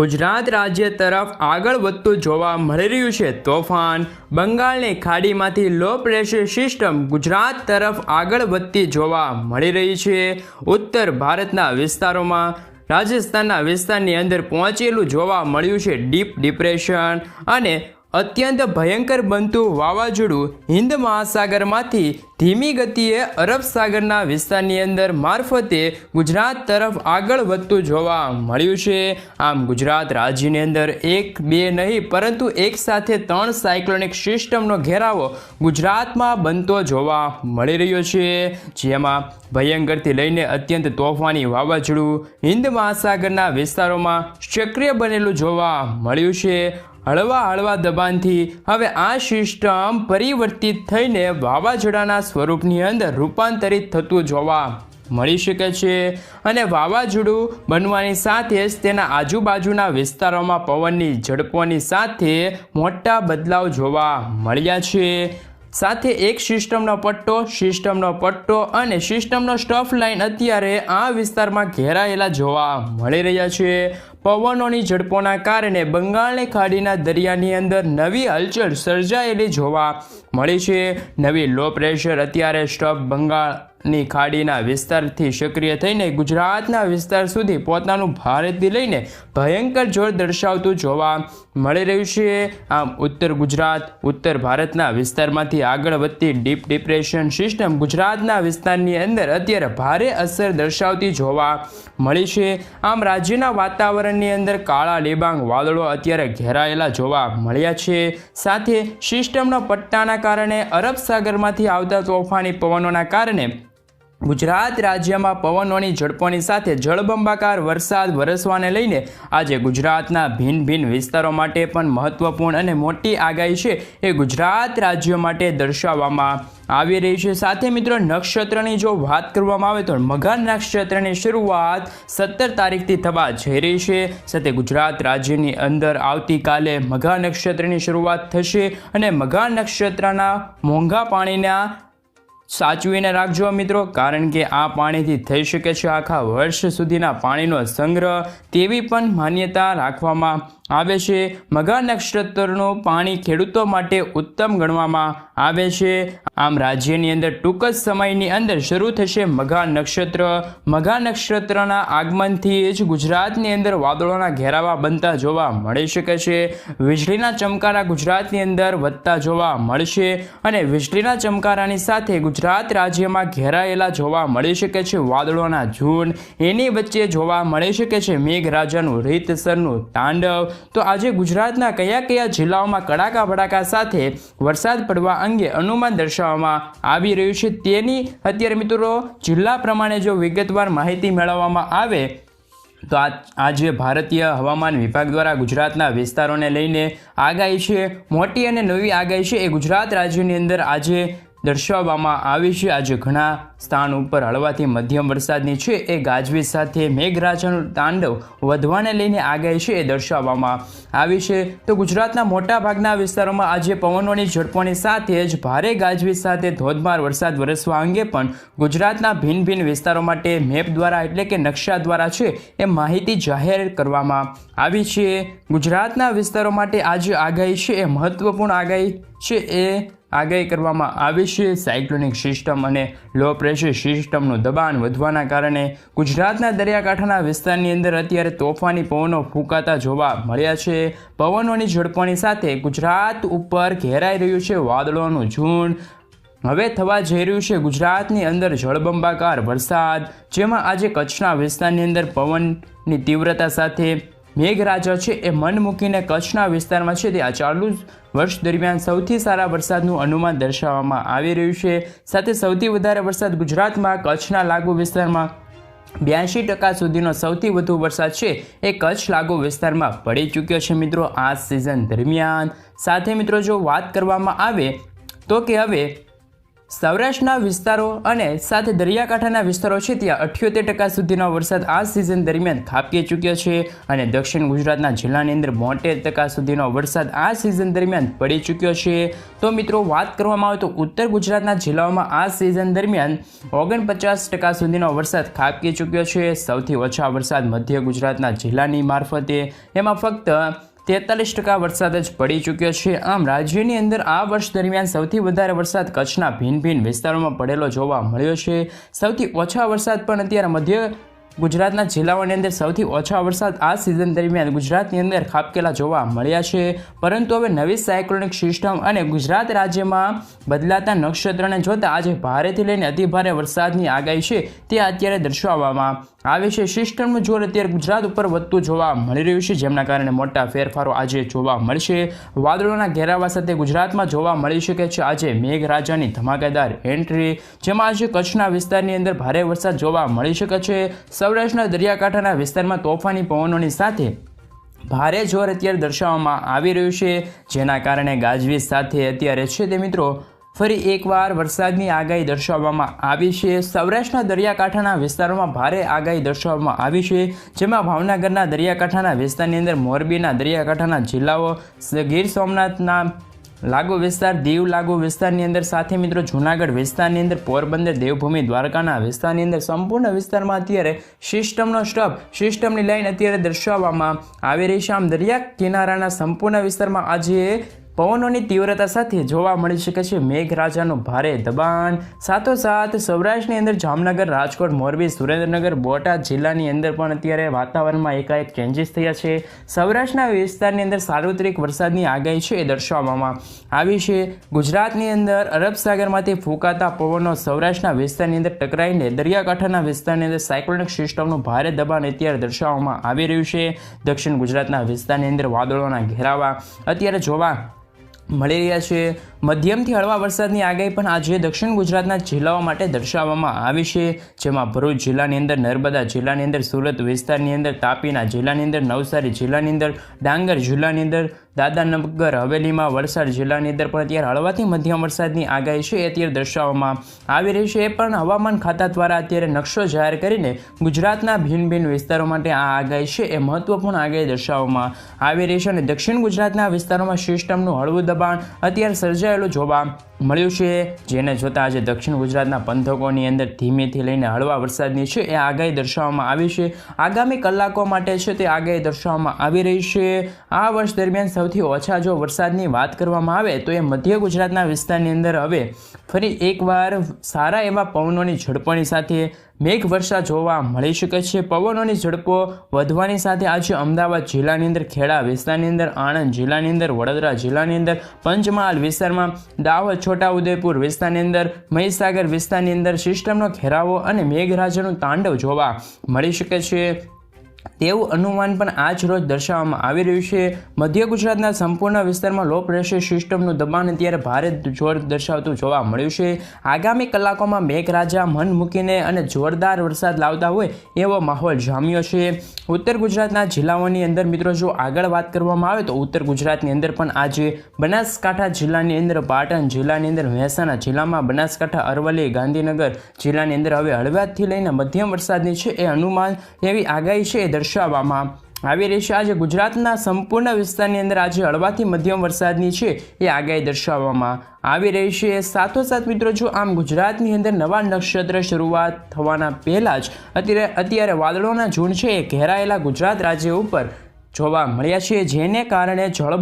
ગુજરાત રાજ્ય તરફ આગળ વધતું જોવા મળી રહ્યું છે. તોફાન, બંગાળની ખાડીમાંથી લો પ્રેશર સિસ્ટમ ગુજરાત તરફ આગળ વધતી જોવા મળી રહી છે. ઉત્તર ભારતના વિસ્તારોમાં, રાજસ્થાનના વિસ્તારની અંદર પહોંચેલું જોવા મળ્યું છે. ડીપ ડિપ્રેશન અને અત્યંત ભયંકર બનતું વાવાઝોડું હિન્દ મહાસાગરમાંથી ધીમી ગતિએ અરબ સાગરના વિસ્તારની અંદર મારફતે ગુજરાત તરફ આગળ વધતું જોવા મળ્યું છે. આમ ગુજરાત રાજ્યની અંદર એક, બે નહીં, પરંતુ એક સાથે ત્રણ સાયક્લોનિક સિસ્ટમનો ઘેરાવો ગુજરાતમાં બનતો જોવા મળી રહ્યો છે. જેમાં ભયંકરથી લઈને અત્યંત તોફાની વાવાઝોડું હિન્દ મહાસાગરના વિસ્તારોમાં સક્રિય બનેલું જોવા મળ્યું છે. હળવા હળવા દબાણથી હવે આ સિસ્ટમ પરિવર્તિત થઈને વાવાઝોડાના સ્વરૂપની અંદર રૂપાંતરિત થતું જોવા મળી શકે છે. અને વાવાઝોડું બનવાની સાથે જ તેના આજુબાજુના વિસ્તારોમાં પવનની ઝડપોની સાથે મોટા બદલાવ જોવા મળ્યા છે. સાથે એક સિસ્ટમનો પટ્ટો સિસ્ટમનો પટ્ટો અને સિસ્ટમનો સ્ટફ લાઇન અત્યારે આ વિસ્તારમાં ઘેરાયેલા જોવા મળી રહ્યા છે. પવનોની ઝડપોના કારણે બંગાળની ખાડીના દરિયાની અંદર નવી હલચલ સર્જાયેલી જોવા મળી છે. નવી લો પ્રેશર અત્યારે સ્ટફ બંગાળની ખાડીના વિસ્તારથી સક્રિય થઈને ગુજરાતના વિસ્તાર સુધી પોતાનું ભારતથી લઈને ભયંકર જોર દર્શાવતું જોવા મળી રહ્યું છે. આમ ઉત્તર ગુજરાત, ઉત્તર ભારતના વિસ્તારમાંથી આગળ વધતી ડીપ ડિપ્રેશન સિસ્ટમ ગુજરાતના વિસ્તારની અંદર અત્યારે ભારે અસર દર્શાવતી જોવા મળી છે. આમ રાજ્યના વાતાવરણની અંદર કાળા લેબાંગ વાદળો અત્યારે ઘેરાયેલા જોવા મળ્યા છે. સાથે સિસ્ટમના પટ્ટાના કારણે અરબ સાગરમાંથી આવતા તોફાની પવનોના કારણે ગુજરાત રાજ્યમાં પવનોની ઝડપોની સાથે જળબંબાકાર વરસાદ વરસવાને લઈને આજે ગુજરાતના ભિન્ન ભિન્ન વિસ્તારો માટે પણ મહત્વપૂર્ણ અને મોટી આગાહી છે એ ગુજરાત રાજ્ય માટે દર્શાવવામાં આવી રહી છે. સાથે મિત્રો, નક્ષત્રની જો વાત કરવામાં આવે તો મઘા નક્ષત્રની શરૂઆત સત્તર તારીખથી થવા જઈ રહી છે. સાથે ગુજરાત રાજ્યની અંદર આવતીકાલે મઘા નક્ષત્રની શરૂઆત થશે અને મઘા નક્ષત્રના મોંઘા પાણીના સાચવીને રાખજો મિત્રો, કારણ કે આ પાણીથી થઈ શકે છે આખા વર્ષ સુધીના પાણીનો સંગ્રહ. તેવી પણ માન્યતા રાખવામાં આવે છે. મઘા નક્ષત્રનું પાણી ખેડૂતો માટે ઉત્તમ ગણવામાં આવે છે. આમ રાજ્યની અંદર ટૂંક જ સમયની અંદર શરૂ થશે મઘા નક્ષત્ર. મઘા નક્ષત્રના આગમનથી જ ગુજરાતની અંદર વાદળોના ઘેરાવા બનતા જોવા મળી શકે છે. વીજળીના ચમકારા ગુજરાતની અંદર વધતા જોવા મળશે અને વીજળીના ચમકારાની સાથે ગુજરાત રાજ્યમાં ઘેરાયેલા જોવા મળી શકે છે. વાદળોના ઝૂંડ એની વચ્ચે જોવા મળી શકે છે. મેઘરાજાનું રીતસરનું તાંડવ તો આજે ગુજરાતના કયા કયા જિલ્લાઓમાં કડાકા ભડાકા સાથે વરસાદ પડવા અંગે અનુમાન દર્શાવવામાં આવી રહ્યું છે તેની અત્યારે મિત્રો જિલ્લા પ્રમાણે જો વિગતવાર માહિતી મેળવવામાં આવે, તો આજે ભારતીય હવામાન વિભાગ દ્વારા ગુજરાતના વિસ્તારોને લઈને આગાહી છે. મોટી અને નવી આગાહી છે. એ ગુજરાત રાજ્યની અંદર આજે દર્શાવવામાં આવી છે. આજે ઘણા સ્થાન ઉપર હળવાથી મધ્યમ વરસાદની છે. એ ગાજવીજ સાથે મેઘરાજાનું તાંડવ વધવાને લઈને આગાહી છે. એ દર્શાવવામાં આવી છે. તો ગુજરાતના મોટા ભાગના વિસ્તારોમાં આજે પવનોની ઝડપોની સાથે જ ભારે ગાજવીજ સાથે ધોધમાર વરસાદ વરસવા અંગે પણ ગુજરાતના ભિન્ન ભિન્ન વિસ્તારો માટે મેપ દ્વારા એટલે કે નકશા દ્વારા છે એ માહિતી જાહેર કરવામાં આવી છે. ગુજરાતના વિસ્તારો માટે આજે આગાહી છે. એ મહત્વપૂર્ણ આગાહી છે. એ આગાહી કરવામાં આવી છે. સાયક્લોનિક સિસ્ટમ અને લો પ્રેશર સિસ્ટમનું દબાણ વધવાના કારણે ગુજરાતના દરિયાકાંઠાના વિસ્તારની અંદર અત્યારે તોફાની પવનો ફૂંકાતા જોવા મળ્યા છે. પવનોની ઝડપણી સાથે ગુજરાત ઉપર ઘેરાઈ રહ્યું છે વાદળોનું ઝુંડ. હવે થવા જઈ રહ્યું છે ગુજરાતની અંદર જળબંબાકાર વરસાદ, જેમાં આજે કચ્છના વિસ્તારની અંદર પવનની તીવ્રતા સાથે મેઘરાજા છે એ મન મૂકીને કચ્છના વિસ્તારમાં છે. તે આ ચાલુ વર્ષ દરમિયાન સૌથી સારા વરસાદનું અનુમાન દર્શાવવામાં આવી રહ્યું છે. સાથે સૌથી વધારે વરસાદ ગુજરાતમાં, કચ્છના લાગુ વિસ્તારમાં બ્યાસી ટકા સુધીનો સૌથી વધુ વરસાદ છે એ કચ્છ લાગુ વિસ્તારમાં પડી ચૂક્યો છે મિત્રો આ સિઝન દરમિયાન. સાથે મિત્રો જો વાત કરવામાં આવે તો કે હવે સૌરાષ્ટ્રના વિસ્તારો અને સાથે દરિયાકાંઠાના વિસ્તારો છે, ત્યાં અઠ્યોતેર ટકા સુધીનો વરસાદ આ સિઝન દરમિયાન ખાબકી ચૂક્યો છે અને દક્ષિણ ગુજરાતના જિલ્લાની અંદર બોતેર ટકા સુધીનો વરસાદ આ સિઝન દરમિયાન પડી ચૂક્યો છે. તો મિત્રો, વાત કરવામાં આવે તો ઉત્તર ગુજરાતના જિલ્લાઓમાં આ સિઝન દરમિયાન ઓગણપચાસ ટકા સુધીનો વરસાદ ખાબકી ચૂક્યો છે. સૌથી ઓછા વરસાદ મધ્ય ગુજરાતના જિલ્લાની મારફતે. એમાં ફક્ત તેતાલીસ ટકા વરસાદ જ પડી ચૂક્યો છે. આમ રાજ્યની અંદર આ વર્ષ દરમિયાન સૌથી વધારે વરસાદ કચ્છના ભિન્ન ભિન્ન વિસ્તારોમાં પડેલો જોવા મળ્યો છે. સૌથી ઓછા વરસાદ પણ અત્યારે મધ્ય ગુજરાતના જિલ્લાઓની અંદર સૌથી ઓછા વરસાદ આ સિઝન દરમિયાન ગુજરાતની અંદર ખાબકેલા જોવા મળ્યા છે. પરંતુ હવે નવી સાયક્લોનિક સિસ્ટમ અને ગુજરાત રાજ્યમાં બદલાતા નક્ષત્રને જોતા આજે ભારેથી લઈને અતિભારે વરસાદની આગાહી છે તે અત્યારે દર્શાવવામાં આવે છે સિસ્ટમનું જોર અત્યારે ગુજરાત ઉપર વધતું જોવા મળી રહ્યું છે, જેમના કારણે મોટા ફેરફારો આજે જોવા મળશે. વાદળોના ઘેરાવા સાથે ગુજરાતમાં જોવા મળી શકે છે. આજે મેઘરાજાની ધમાકેદાર એન્ટ્રી, જેમાં આજે કચ્છના વિસ્તારની અંદર ભારે વરસાદ જોવા મળી શકે છે. સૌરાષ્ટ્રના દરિયાકાંઠાના વિસ્તારમાં તોફાની પવનોની સાથે ભારે જોર અત્યારે દર્શાવવામાં આવી રહ્યું છે, જેના કારણે ગાજવીજ સાથે અત્યારે છે તે મિત્રો ફરી એકવાર વરસાદની આગાહી દર્શાવવામાં આવી છે. સૌરાષ્ટ્રના દરિયાકાંઠાના વિસ્તારોમાં ભારે આગાહી દર્શાવવામાં આવી છે. જેમાં ભાવનગરના દરિયાકાંઠાના વિસ્તારની અંદર મોરબીના દરિયાકાંઠાના જિલ્લાઓ ગીર સોમનાથના લાગુ વિસ્તાર, દીવ લાગુ વિસ્તારની અંદર સાથે મિત્રો જૂનાગઢ વિસ્તારની અંદર પોરબંદર, દેવભૂમિ, દ્વારકાના વિસ્તારની અંદર સંપૂર્ણ વિસ્તારમાં અત્યારે સિસ્ટમનો સ્ટફ સિસ્ટમની લાઈન અત્યારે દર્શાવવામાં આવી રહી છે. આમ દરિયા કિનારાના સંપૂર્ણ વિસ્તારમાં આજે પવનોની તીવ્રતા સાથે જોવા મળી શકે છે મેઘરાજાનું ભારે દબાણ. સાથોસાથ સૌરાષ્ટ્રની અંદર જામનગર, રાજકોટ, મોરબી, સુરેન્દ્રનગર, બોટાદ જિલ્લાની અંદર પણ અત્યારે વાતાવરણમાં એકાએક ચેન્જીસ થયા છે. સૌરાષ્ટ્રના વિસ્તારની અંદર સાર્વત્રિક વરસાદની આગાહી છે એ દર્શાવવામાં આવી છે. ગુજરાતની અંદર અરબ સાગરમાંથી ફૂંકાતા પવનો સૌરાષ્ટ્રના વિસ્તારની અંદર ટકરાઈને દરિયાકાંઠાના વિસ્તારની અંદર સાયક્લોનિક સિસ્ટમનું ભારે દબાણ અત્યારે દર્શાવવામાં આવી રહ્યું છે. દક્ષિણ ગુજરાતના વિસ્તારની અંદર વાદળોના ઘેરાવા અત્યારે જોવા મળી રહ્યા છે. મધ્યમથી હળવા વરસાદની આગાહી પણ આજે દક્ષિણ ગુજરાતના જિલ્લાઓ માટે દર્શાવવામાં આવી છે. જેમાં ભરૂચ જિલ્લાની અંદર નર્મદા જિલ્લાની અંદર સુરત વિસ્તારની અંદર તાપીના જિલ્લાની અંદર નવસારી જિલ્લાની અંદર ડાંગર જિલ્લાની અંદર દાદાનગર હવેલીમાં વલસાડ જિલ્લાની અંદર પણ અત્યારે હળવાથી મધ્યમ વરસાદની આગાહી છે અત્યારે દર્શાવવામાં આવી રહી છે. એ પણ હવામાન ખાતા દ્વારા અત્યારે નકશો જાહેર કરીને ગુજરાતના ભિન્ન ભિન્ન વિસ્તારો માટે આ આગાહી છે એ મહત્વપૂર્ણ આગાહી દર્શાવવામાં આવી રહી છે. અને દક્ષિણ ગુજરાતના વિસ્તારોમાં સિસ્ટમનું હળવું દબાણ અત્યારે સર્જાયેલું જોવા મળ્યું છે. જેને જોતાં આજે દક્ષિણ ગુજરાતના પંથકોની અંદર ધીમેથી લઈને હળવા વરસાદની છે. એ આગાહી દર્શાવવામાં આવી છે. આગામી કલાકો માટે છે તે આગાહી દર્શાવવામાં આવી રહી છે. આ વર્ષ દરમિયાન સૌથી ઓછા જો વરસાદની વાત કરવામાં આવે તો એ મધ્ય ગુજરાતના વિસ્તારની અંદર હવે ફરી એકવાર સારા એવા પવનોની ઝડપણી સાથે મેઘ વર્ષા જોવા મળી શકે છે. પવનોની ઝડપો વધવાની સાથે આજે અમદાવાદ જિલ્લાની અંદર, ખેડા વિસ્તારની અંદર, આણંદ જિલ્લાની અંદર, વડોદરા જિલ્લાની અંદર, પંચમહાલ વિસ્તારમાં દાહોદ છોટાઉદેપુર વિસ્તારની અંદર, મહીસાગર વિસ્તારની અંદર સિસ્ટમનો ઘેરાવો અને મેઘરાજાનું તાંડવ જોવા મળી શકે છે. તેવું અનુમાન પણ આજ રોજ દર્શાવવામાં આવી રહ્યું છે. મધ્ય ગુજરાતના સંપૂર્ણ વિસ્તારમાં લો પ્રેશર સિસ્ટમનું દબાણ અત્યારે ભારે જોર દર્શાવતું જોવા મળ્યું છે. આગામી કલાકોમાં મેઘરાજા મન મૂકીને અને જોરદાર વરસાદ લાવતા હોય એવો માહોલ જામ્યો છે. ઉત્તર ગુજરાતના જિલ્લાઓની અંદર મિત્રો જો આગળ વાત કરવામાં આવે તો ઉત્તર ગુજરાતની અંદર પણ આજે બનાસકાંઠા જિલ્લાની અંદર, પાટણ જિલ્લાની અંદર, મહેસાણા જિલ્લામાં બનાસકાંઠા, અરવલ્લી, ગાંધીનગર જિલ્લાની અંદર હવે હળવાથી લઈને મધ્યમ વરસાદની છે એ અનુમાન એવી આગાહી છે દર્શાવવામાં આવી રહી છે. આજે ગુજરાતના સંપૂર્ણ વિસ્તારની અંદર આજે હળવાથી મધ્યમ વરસાદની છે એ આગાહી દર્શાવવામાં આવી રહી છે. સાથોસાથ મિત્રો, જો આમ ગુજરાતની અંદર નવા નક્ષત્ર શરૂઆત થવાના પહેલાં જ અત્યારે અત્યારે વાદળોના ઝૂંડ છે એ ઘેરાયેલા ગુજરાત રાજ્ય ઉપર જોવા મળ્યા છે, જેને કારણે જળ